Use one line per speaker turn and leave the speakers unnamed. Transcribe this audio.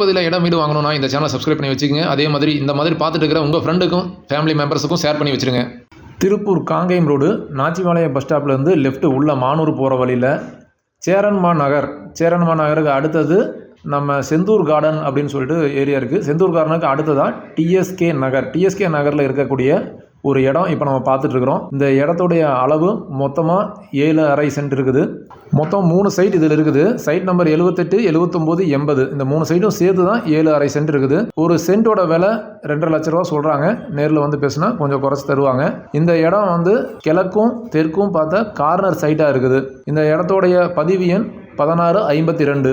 பகுதியில் இடம் வீடு வாங்கணும்னா இந்த சேனலை சப்ஸ்கிரைப் பண்ணி வச்சுக்கோங்க. அதே மாதிரி இந்த மாதிரி பார்த்துட்டு இருக்கிற உங்கள் ஃப்ரெண்டுக்கும் ஃபேமிலி மெம்பர்ஸுக்கும் ஷேர் பண்ணி வச்சுருங்க. திருப்பூர் காங்கேயம் ரோடு நாச்சிபாளையம் பஸ் ஸ்டாப்லேருந்து லெஃப்ட் உள்ள மானூர் போகிற வழியில் சேரன்மா நகர். சேரன்மா நகருக்கு அடுத்தது நம்ம செந்தூர் கார்டன் அப்படின்னு சொல்லிட்டு ஏரியா இருக்குது செந்தூர் கார்டனுக்கு அடுத்ததான் டிஎஸ்கே நகர். டிஎஸ்கே நகரில் இருக்கக்கூடிய ஒரு இடம் இப்போ நம்ம பார்த்துட்ருக்குறோம் இந்த இடத்துடைய அளவு மொத்தமாக ஏழு அரை சென்ட் இருக்குது. மொத்தம் மூணு சைட் இதில் இருக்குது. சைட் நம்பர் எழுபத்தெட்டு எழுபத்தொம்போது எண்பது. இந்த மூணு சைட்டும் சேர்த்து தான் ஏழு அரை சென்ட் இருக்குது. ஒரு சென்ட்டோட விலை ரெண்டரை லட்ச ரூபா சொல்கிறாங்க நேரில் வந்து பேசுனா கொஞ்சம் குறைச்சி தருவாங்க. இந்த இடம் வந்து கிழக்கும் தெற்கும் பார்த்தா கார்னர் சைட்டாக இருக்குது. இந்த இடத்தோடைய பதிவு எண் பதினாறு ஐம்பத்தி ரெண்டு.